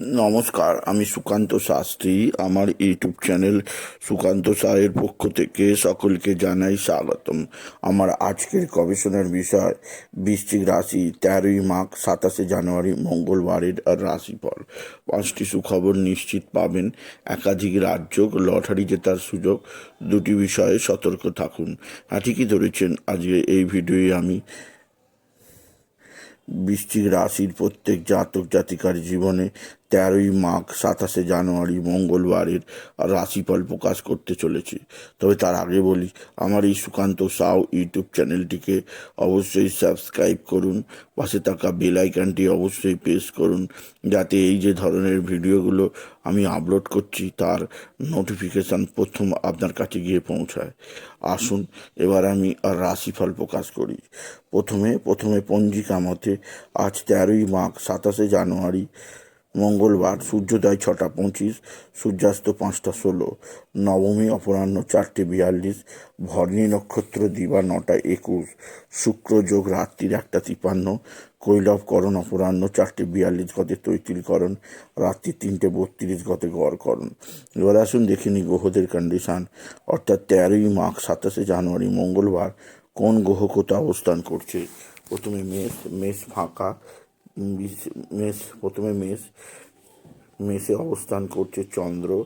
নমস্কার, আমি সুকান্ত শাস্ত্রী। আমার ইউটিউব চ্যানেল সুকান্ত সাহের পক্ষ থেকে সকলকে জানাই স্বাগতম। আমার আজকের গবেষণার বিষয়, বৃশ্চিক রাশি, তেরোই মাঘ, সাতাশে জানুয়ারি, মঙ্গলবারের রাশিফল। পাঁচটি সুখবর নিশ্চিত পাবেন। একাধিক রাজ্য, লটারি জেতার সুযোগ, দুটি বিষয়ে সতর্ক থাকুন। হ্যাঁ ঠিকই ধরেছেন, আজকে এই ভিডিওয়ে আমি। বৃশ্চিক রাশির প্রত্যেক জাতক জাতিকার জীবনে তেরোই মাঘ, সাতাশে জানুয়ারি, মঙ্গলবারের রাশিফল প্রকাশ করতে চলেছে। তবে তার আগে বলি, আমার এই সুকান্ত সাউ ইউটিউব চ্যানেলটিকে অবশ্যই সাবস্ক্রাইব করুন, পাশে থাকা বেল অবশ্যই প্রেস করুন, যাতে এই যে ধরনের ভিডিওগুলো আমি আপলোড করছি, তার নোটিফিকেশান প্রথম আপনার কাছে গিয়ে পৌঁছায়। আসুন, এবার আমি আর রাশিফল প্রকাশ করি। প্রথমে প্রথমে পঞ্জিকা মতে, আজ তেরোই মাঘ, সাতাশে জানুয়ারি মঙ্গলবার সূর্যোদয় ছটা পঁচিশ, সূর্যাস্ত পাঁচটা ষোলো, নবমী অপরাহ্ন চারটে বিয়াল্লিশ ভরণী নক্ষত্র দিবা নটা একুশ, শুক্র যোগ রাত্রির একটা তিপান্ন কৈলবকরণ অপরাহ্ন চারটে বিয়াল্লিশ গতে তৈতিলকরণ, রাত্রি তিনটে বত্রিশ গতে গড়করণ। এবার আসুন দেখে নিই গ্রহদের কন্ডিশান অর্থাৎ তেরোই মাঘ, সাতাশে জানুয়ারি, মঙ্গলবার কোন গ্রহ কোথাও অবস্থান করছে? প্রথমে মেষ মেষ ফাঁকা মেষ, প্রথমে মেষ, মেষে অবস্থান করছে চন্দ্র।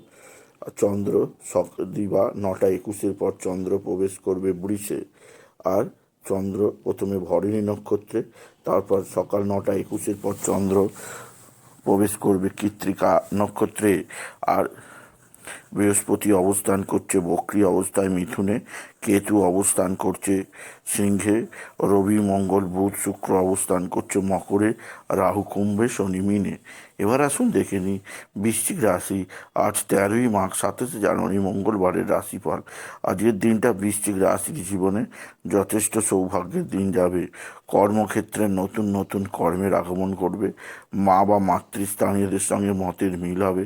চন্দ্র সক, দিবা নটা একুশের পর চন্দ্র প্রবেশ করবে বৃষে। আর চন্দ্র প্রথমে ভরিণী নক্ষত্রে, তারপর সকাল নটা একুশের পর চন্দ্র প্রবেশ করবে কৃত্রিকা নক্ষত্রে। আর বৃহস্পতি অবস্থান করছে, বক্রী অবস্থায় মিথুনে, কেতু অবস্থান করছে সিংহে, রবি, মঙ্গল, বুধ, শুক্র অবস্থান করছে মকরে, রাহু, কুম্ভে, শনি, মিনে। এবার আসুন দেখে নিই। বৃশ্চিক রাশি, আজ তেরোই মাঘ সাতাশে জানুয়ারি, মঙ্গলবারের রাশিফল। আজকের দিনটা বৃশ্চিক রাশির জীবনে যথেষ্ট সৌভাগ্যের দিন যাবে। কর্মক্ষেত্রে নতুন নতুন কর্মের আগমন করবে মা বা মাতৃস্থানীয়দের সঙ্গে মতের মিল হবে।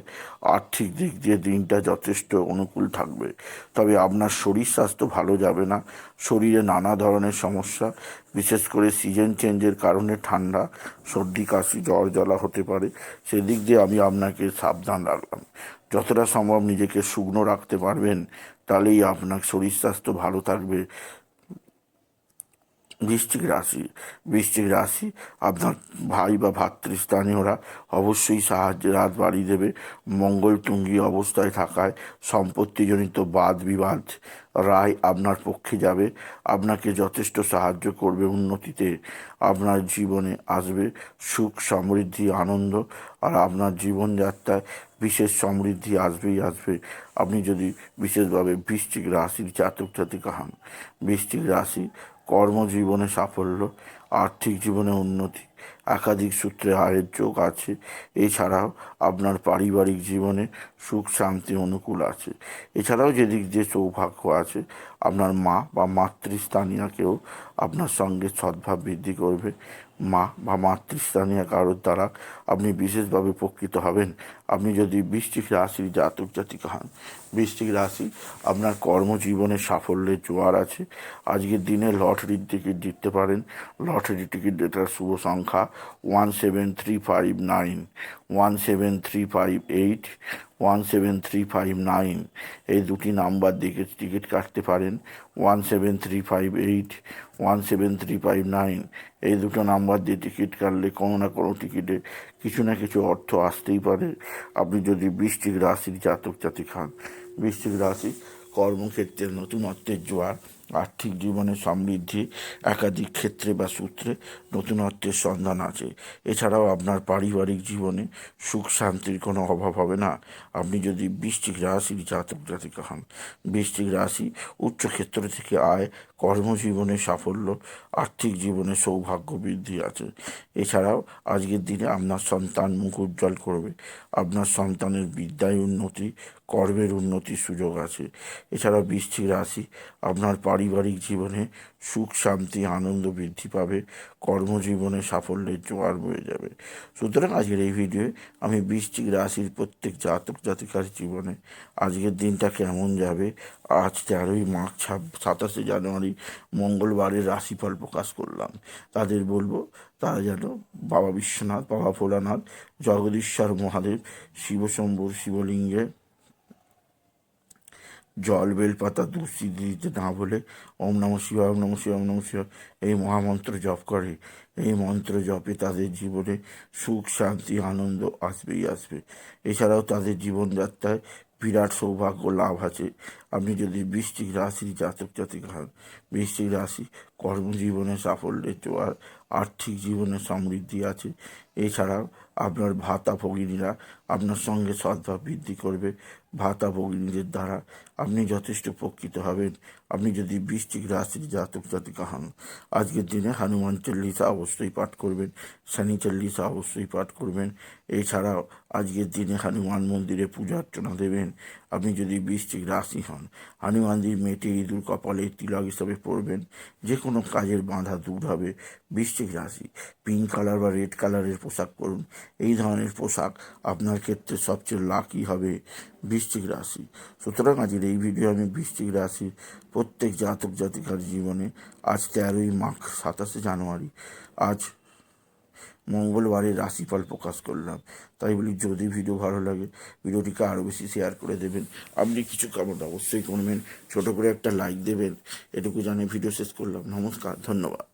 আর্থিক দিক দিয়ে দিনটা যথেষ্ট অনুকূল থাকবে। তবে আপনার শরীর স্বাস্থ্য ভালো যাবে না। শরীরে নানা ধরনের সমস্যা। বিশেষ করে সিজন চেঞ্জের কারণে ঠান্ডা, সর্দি, কাশি, জ্বর, জ্বলা হতে পারে। সেদিক দিয়ে আমি আপনাকে সাবধান রাখলাম। যতটা সম্ভব নিজেকে শুকনো রাখতে পারবেন, তাহলেই আপনার শরীর স্বাস্থ্য ভালো থাকবে। বৃশ্চিক রাশি, বৃষ্টিক রাশি, আপনার ভাই বা ভাতৃস্থানীয়রা অবশ্যই সাহায্যের হাত বাড়িয়ে দেবে। মঙ্গল তুঙ্গি অবস্থায় থাকায় সম্পত্তিজনিত বাদ বিবাদ রায় আপনার পক্ষে যাবে। আপনাকে যথেষ্ট সাহায্য করবে উন্নতিতে। আপনার জীবনে আসবে সুখ, সমৃদ্ধি, আনন্দ আর আপনার জীবনযাত্রায় বিশেষ সমৃদ্ধি আসবেই আসবে। আপনি যদি বিশেষভাবে বৃষ্টিক রাশির জাতক জাতিকা হন বৃশ্চিক রাশি কর্মজীবনে সাফল্য, আর্থিক জীবনে উন্নতি, একাধিক সূত্রে আয়ের যোগ আছে। এছাড়াও আপনার পারিবারিক জীবনে সুখ, শান্তি, অনুকূল আছে। এছাড়াও যেদিক যে সৌভাগ্য আছে, আপনার মা বা মাতৃস্থানীয়কেও আপনার সঙ্গে সদ্ভাব বৃদ্ধি করবে। মা বা মাতৃস্থানীয় কারোর দ্বারা আপনি বিশেষভাবে উপকৃত হবেন। আপনি যদি বৃষ্টিক রাশির জাতক জাতিকা হন বৃষ্টিক রাশি আপনার কর্মজীবনে সাফল্যের জোয়ার আছে। আজকের দিনে লটারির টিকিট জিততে পারেন। লটারি টিকিট জেতার শুভ সংখ্যা one seven three five nine one seven three five eight one seven three five nine এই দুটি নাম্বার দিকে টিকিট কাটতে পারেন। One seven three five eight one seven three five nine এই দুটো নাম্বার দিয়ে টিকিট কাটলে কোনো না কোনো টিকিটে কিছু না কিছু অর্থ আসতেই পারে। আপনি যদি বৃষ্টিক রাশির জাতক জাতি খান বৃষ্টিক রাশি কর্মক্ষেত্রে নতুনত্বের জোয়ার আর্থিক জীবনে সমৃদ্ধি, একাধিক ক্ষেত্রে বা সূত্রে নতুনত্বের সন্ধান আছে। এছাড়াও আপনার পারিবারিক জীবনে সুখ শান্তির কোনো অভাব হবে না। আপনি যদি বৃষ্টিক রাশির জাতক জাতিকা হন বৃষ্টিক রাশি উচ্চক্ষেত্র থেকে আয়, কর্মজীবনে সাফল্য, আর্থিক জীবনে সৌভাগ্য বৃদ্ধি আছে। এছাড়াও আজকের দিনে আপনার সন্তান মুখ উজ্জ্বল করবে। আপনার সন্তানের বিদ্যায় উন্নতি, কর্মের উন্নতির সুযোগ আছে। এছাড়াও বৃশ্চিক রাশি আপনার পারিবারিক জীবনে সুখ, শান্তি, আনন্দ বৃদ্ধি পাবে, কর্মজীবনে সাফল্যের জোয়ার বয়ে যাবে। সুতরাং আজকের এই ভিডিওয়ে আমি বৃশ্চিক রাশির প্রত্যেক জাতক, জাতিকার জীবনে আজকের দিনটা কেমন যাবে, আজ তেরোই মার্চ ছাব, সাতাশে জানুয়ারি মঙ্গলবারের রাশিফল প্রকাশ করলাম। তাদের বলব, তারা যেন বাবা বিশ্বনাথ, বাবা ভোলানাথ, জগদীশ্বর মহাদেব শিবশম্ভুর শিবলিঙ্গে জল বেলপাতা দুষি দিতে না বলে, ওম নম শিবায়, ওম নম শিবায়, ওম নম শিবায়, এই মহামন্ত্র জপ করে। এই মন্ত্র জপে তাদের জীবনে সুখ, শান্তি, আনন্দ আসবেই আসবে। এছাড়াও তাদের জীবনযাত্রায় বিরাট সৌভাগ্য লাভ আছে। আপনি যদি বৃষ্টিক রাশির জাতক জাতিক হন, বৃষ্টিক রাশি কর্মজীবনে সাফল্যের জোয়ার আর্থিক জীবনে সমৃদ্ধি আছে। এছাড়াও আপনার ভাতা ভগিনীরা আপনার সঙ্গে সদ্ভাব বৃদ্ধি করবে। ভাতা ভগিনীদের দ্বারা আপনি যথেষ্ট উপকৃত হবেন। আপনি যদি বৃষ্টিক রাশির জাতক জাতিকা হন, আজকের দিনে হনুমান চল্লিশা অবশ্যই পাঠ করবেন, শনি চল্লিশা অবশ্যই পাঠ করবেন। এছাড়াও আজকের দিনে হনুমান মন্দিরে পূজা অর্চনা দেবেন। আপনি যদি বৃষ্টিক রাশি হন হনুমানজির মেটে ইঁদুর কপালে তিলক হিসাবে পড়বেন। যে কোনো কাজের বাঁধা দূর হবে। বৃশ্চিক রাশি পিঙ্ক কালার বা রেড কালারের পোশাক পরুন। এই ধরনের পোশাক আপনার ক্ষেত্রে সবচেয়ে লাকি হবে বৃশ্চিক রাশি। সুতরাং আজকের এই ভিডিও আমি বৃশ্চিক রাশির প্রত্যেক জাতক জাতিকার জীবনে আজ তেরোই মাঘ সাতাশে জানুয়ারি, আজ মঙ্গলবারের রাশিফল প্রকাশ করলাম। তাই বলি, যদি ভিডিও ভালো লাগে, ভিডিওটিকে আরও বেশি শেয়ার করে দেবেন। আপনি কিছু কমেন্ট অবশ্যই করবেন। ছোটো করে একটা লাইক দেবেন। এটুকু জানিয়ে ভিডিও শেষ করলাম। নমস্কার, ধন্যবাদ।